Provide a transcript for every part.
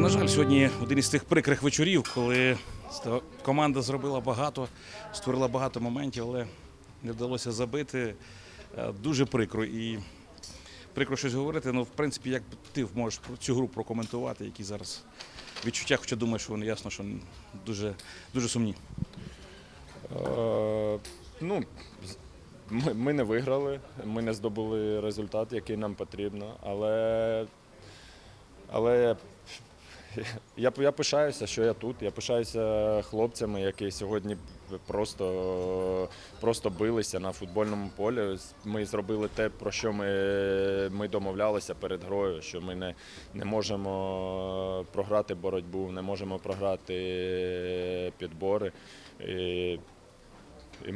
На жаль, сьогодні один із тих прикрих вечорів, коли команда зробила багато, створила багато моментів, але не вдалося забити. Е, Дуже прикро і прикро щось говорити. Ну, в принципі, як ти можеш про цю гру прокоментувати, які зараз відчуття, хоча думаю, що вони ясно, що дуже, дуже сумні. Е, ну, ми, ми не виграли, ми не здобули результат, який нам потрібно, але, але я, я пишаюся, що я тут. Я пишаюся хлопцями, які сьогодні просто, просто билися на футбольному полі. Ми зробили те, про що ми, ми домовлялися перед грою, що ми не, не можемо програти боротьбу, не можемо програти підбори. І, і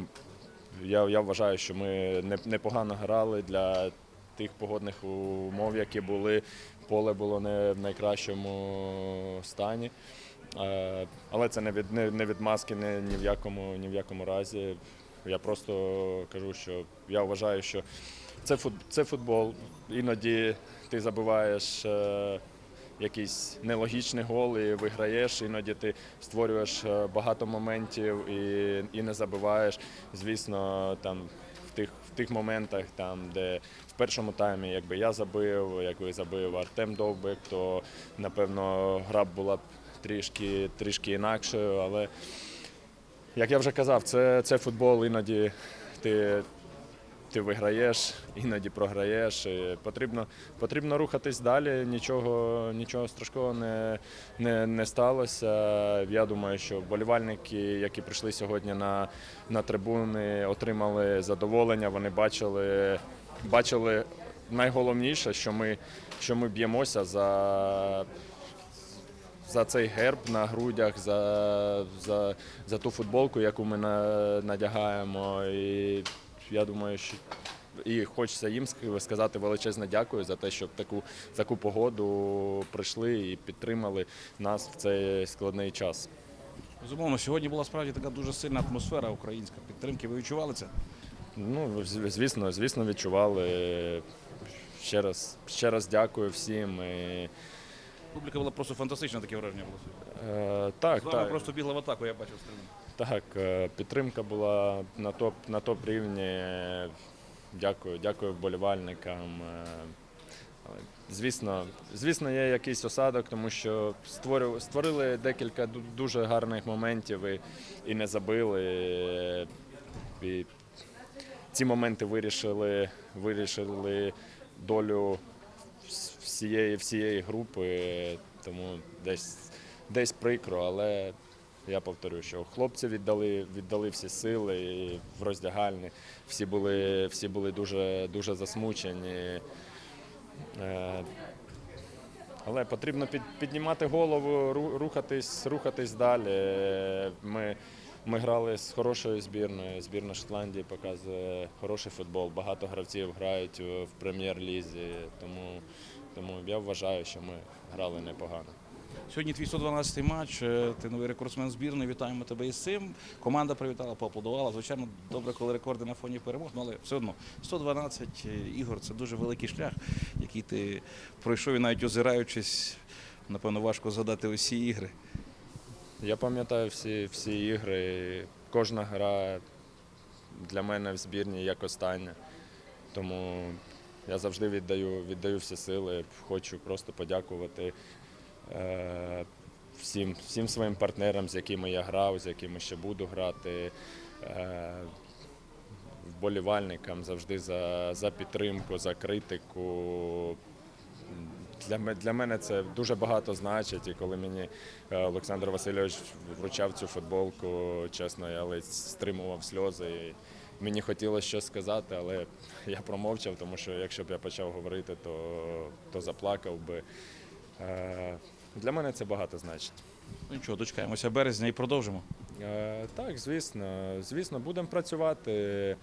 я, я вважаю, що ми не- непогано грали для тих погодних умов, які були. Поле було не в найкращому стані. Е, Але це не від, не, не від маски ні, ні, в якому, ні в якому разі. Я просто кажу, що я вважаю, що це, фут, це футбол. Іноді ти забиваєш е, якийсь нелогічний гол і виграєш, іноді ти створюєш е, багато моментів і, і не забиваєш. Звісно, там в тих, в тих моментах, там, де першому таймі, якби я забив, якби забив Артем Довбик, то напевно гра була б трішки, трішки інакшою. Але як я вже казав, це, це футбол, іноді ти ти виграєш, іноді програєш. І потрібно, потрібно рухатись далі. Нічого, нічого страшного не, не, не сталося. Я думаю, що вболівальники, які прийшли сьогодні на, на трибуни, отримали задоволення. Вони бачили, бачили найголовніше, що ми, що ми б'ємося за. За цей герб на грудях, за, за, за ту футболку, яку ми на, надягаємо. І я думаю, що і хочеться їм сказати величезне дякую за те, що таку, таку погоду прийшли і підтримали нас в цей складний час. Безумовно, сьогодні була справді така дуже сильна атмосфера українська підтримки. Ви відчували це? Ну, звісно, звісно, відчували. Ще раз, ще раз дякую всім. І, Публіка була просто фантастична, таке враження було е, так, З вами так. просто бігла в атаку, я бачив стріму. Так, е, підтримка була на топ, на топ рівні. Дякую, дякую вболівальникам. Е, Звісно, звісно, є якийсь осадок, тому що створили, створили декілька дуже гарних моментів і, і не забили. І ці моменти вирішили, вирішили долю всієї, всієї групи, тому десь, десь прикро, але я повторю, що хлопці віддали, віддали всі сили і в роздягальні. Всі були, всі були дуже, дуже засмучені. Е, Але потрібно під, піднімати голову, ру- рухатись, рухатись далі. Ми, ми грали з хорошою збірною. Збірна Шотландії показує хороший футбол. Багато гравців грають в прем'єр-лізі. Тому, тому я вважаю, що ми грали непогано. Сьогодні твій 112-й матч, е, ти новий рекордсмен збірної. Вітаємо тебе із цим. Команда привітала, поаплодувала. Звичайно, добре, коли рекорди на фоні перемог, ну, але все одно 112 ігор це дуже великий шлях, який ти пройшов і навіть озираючись, напевно, важко згадати усі ігри. Я пам'ятаю всі, всі ігри. Кожна гра для мене в збірні як остання. Тому я завжди віддаю, віддаю всі сили. Хочу просто подякувати е, всім, всім своїм партнерам, з якими я грав, з якими ще буду грати. Е, вболівальникам завжди за, за підтримку, за критику. Для, для мене це дуже багато значить. І коли мені е, Олександр Васильович вручав цю футболку, чесно, я ледь стримував сльози. І мені хотілося щось сказати, але я промовчав, тому що якщо б я почав говорити, то, то заплакав би. Е, Для мене це багато значить. Ну нічого, дочекаємося березня і продовжимо. Е, Так, звісно, звісно, будемо працювати.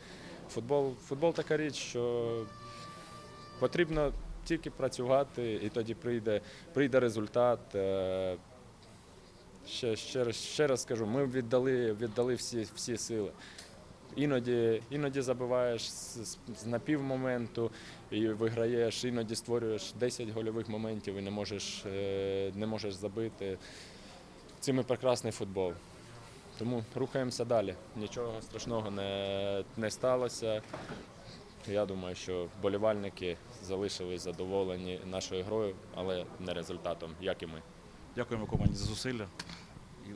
Футбол, футбол така річ, що потрібно тільки працювати, і тоді прийде, прийде результат. Е, Ще, ще, раз, ще раз скажу, ми віддали, віддали всі, всі сили. Іноді, іноді забиваєш з, з- з напівмоменту і виграєш, іноді створюєш 10 гольових моментів і не можеш, е, не можеш забити. Цим і прекрасний футбол. Тому рухаємося далі. Нічого страшного не, не сталося. Я думаю, що вболівальники залишились задоволені нашою грою, але не результатом, як і ми. Дякуємо команді за зусилля. І